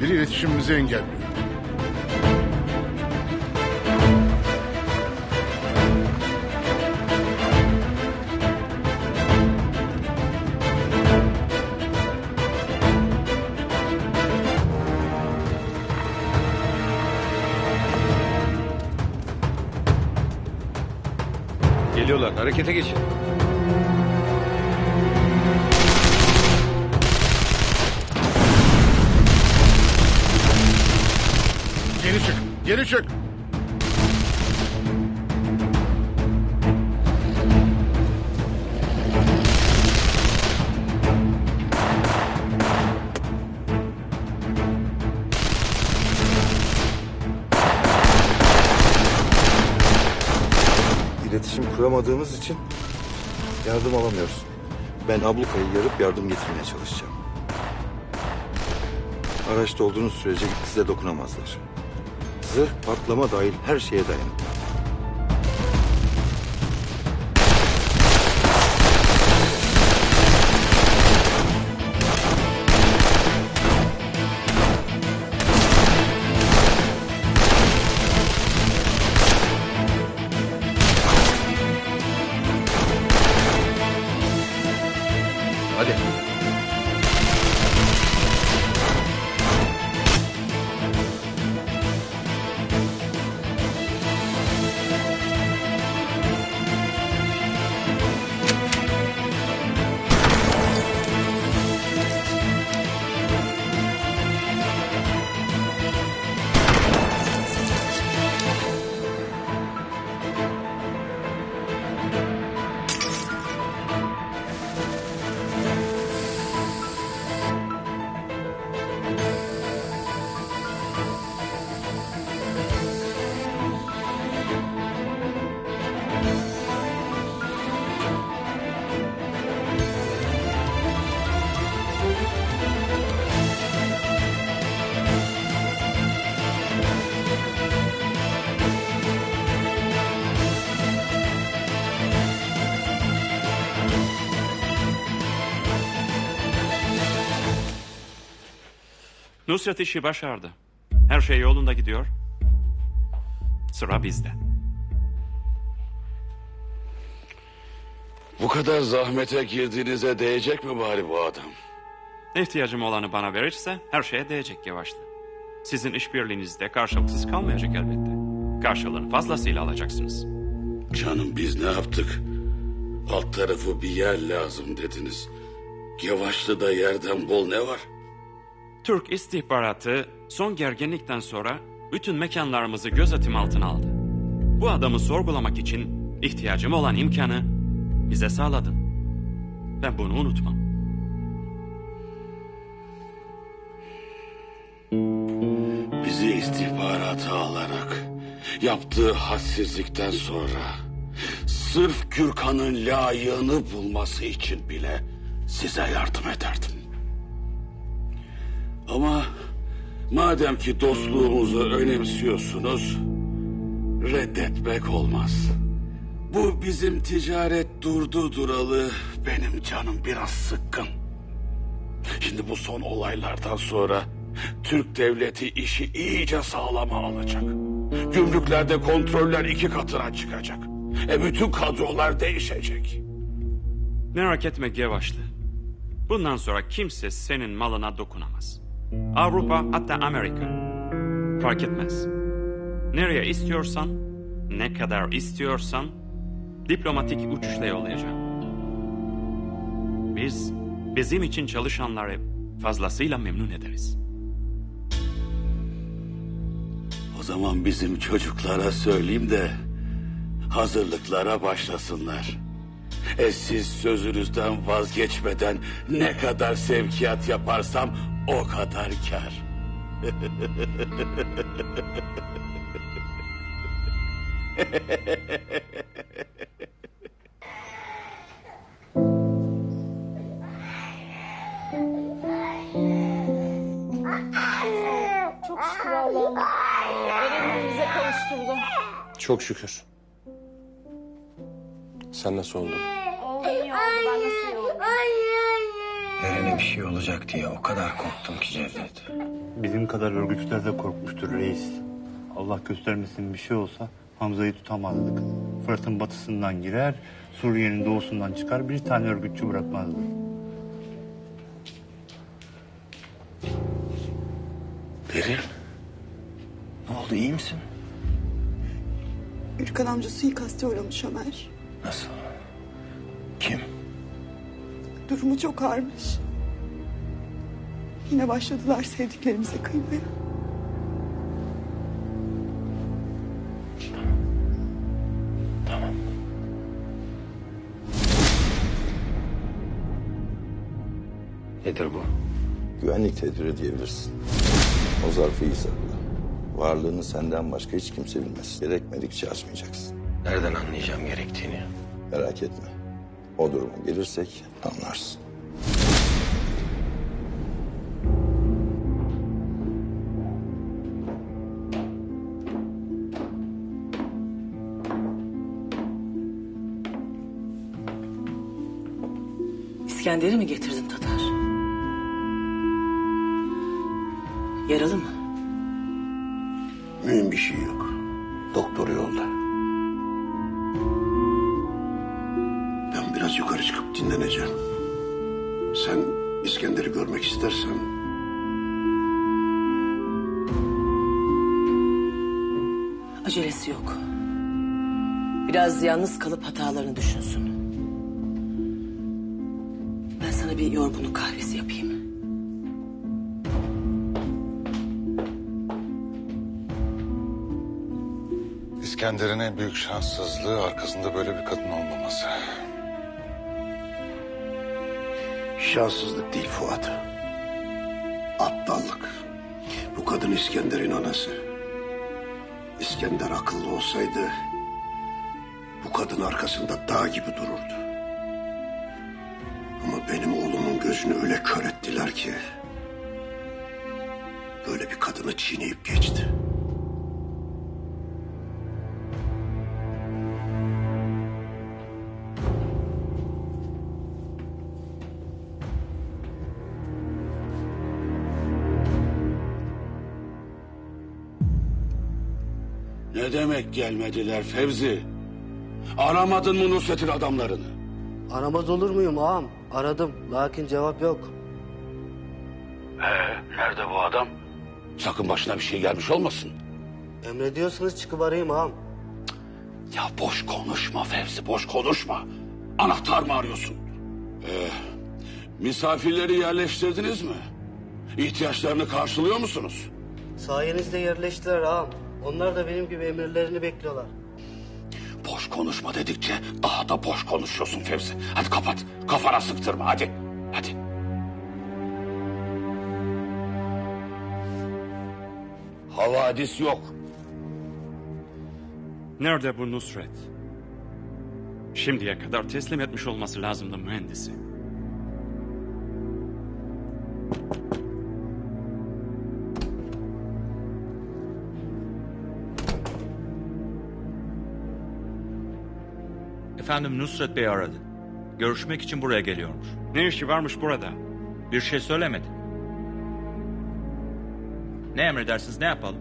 Biri iletişimimizi engelliyor. Geliyorlar. Harekete geçin. Geri çık, geri çık. İletişim kuramadığımız için yardım alamıyoruz. Ben ablukayı yarıp yardım getirmeye çalışacağım. Araçta olduğunuz sürece size dokunamazlar. Zırh patlama dahil her şeye dayanıklı. Hadi. Nusret işi başardı. Her şey yolunda gidiyor. Sıra bizde. Bu kadar zahmete girdiğinize değecek mi bari bu adam? İhtiyacım olanı bana verirse her şeye değecek yavaşta. Sizin işbirliğinizde karşılıksız kalmayacak elbette. Karşılığını fazlasıyla alacaksınız. Canım biz ne yaptık? Alt tarafı bir yer lazım dediniz. Yavaşlı'da yerden bol ne var? Türk istihbaratı son gerginlikten sonra bütün mekanlarımızı gözetim altına aldı. Bu adamı sorgulamak için ihtiyacım olan imkanı bize sağladın. Ben bunu unutmam. Bizi istihbarata alarak yaptığı hadsizlikten sonra sırf Gürkan'ın layığını bulması için bile size yardım ederdim. Ama madem ki dostluğumuzu önemsiyorsunuz reddetmek olmaz. Bu bizim ticaret durdu duralı benim canım biraz sıkkın. Şimdi bu son olaylardan sonra Türk devleti işi iyice sağlama alacak. Gümrüklerde kontroller iki katına çıkacak. E bütün kadrolar değişecek. Merak etme Gevaşlı. Bundan sonra kimse senin malına dokunamaz. Avrupa hatta Amerika. Fark etmez. Nereye istiyorsan, ne kadar istiyorsan diplomatik uçuşla yollayacağım. Biz bizim için çalışanları fazlasıyla memnun ederiz. O zaman bizim çocuklara söyleyeyim de hazırlıklara başlasınlar. E siz sözünüzden vazgeçmeden ne kadar sevkiyat yaparsam o kadar kar. Çok şükür Allah'ım. Eren'i bize kavuşturdu. Çok şükür. Sen nasıl oldun? Oh iyi oldu ben nasıl iyi oldum. Eren'e bir şey olacak diye o kadar korktum ki Cevdet. Bizim kadar örgütler de korkmuştur reis. Allah göstermesin bir şey olsa Hamza'yı tutamazdık. Fırat'ın batısından girer, Suriye'nin doğusundan çıkar bir tane örgütçü bırakmazdı. Derin. Ne oldu iyi misin? Gürkan amca suikaste uğramış Ömer. Nasıl? Kim? Durumu çok ağırmış. Yine başladılar sevdiklerimize kıymaya. Nedir bu? Güvenlik tedbiri diyebilirsin. O zarfı iyi sakla. Varlığını senden başka hiç kimse bilmez. Gerekmedikçe açmayacaksın. Nereden anlayacağım gerektiğini? Merak etme. O duruma gelirsek anlarsın. İskender'i mi getirdin Tatar? Yaralı mı? Mühim bir şey yok. Doktor yolda. Biraz yukarı çıkıp dinleneceğim. Sen İskender'i görmek istersen Acelesi yok. Biraz yalnız kalıp hatalarını düşünsün. Ben sana bir yorgunluk kahvesi yapayım. İskender'in en büyük şanssızlığı arkasında böyle bir kadın olmaması. Şanssızlık değil Fuat. Aptallık. Bu kadın İskender'in anası. İskender akıllı olsaydı bu kadın arkasında dağ gibi dururdu. Ama benim oğlumun gözünü öyle kör ettiler ki böyle bir kadını çiğneyip geçti. Ne demek gelmediler Fevzi? Aramadın mı Nusret'in adamlarını? Aramaz olur muyum ağam? Aradım lakin cevap yok. Ee, nerede bu adam? Sakın başına bir şey gelmiş olmasın. Emrediyorsanız çıkıp arayayım ağam. Ya boş konuşma Fevzi, boş konuşma. Anahtar mı arıyorsun? Ee, misafirleri yerleştirdiniz mi? İhtiyaçlarını karşılıyor musunuz? Sayenizde yerleştiler ağam. Onlar da benim gibi emirlerini bekliyorlar. Boş konuşma dedikçe daha da boş konuşuyorsun Fevzi. Hadi kapat, kafana sıktırma hadi. Hadi. Havadis yok. Nerede bu Nusret? Şimdiye kadar teslim etmiş olması lazımdı mühendisi. Efendim Nusret Bey aradı. Görüşmek için buraya geliyormuş. Ne işi varmış burada? Bir şey söylemedi. Ne emredersiniz ne yapalım?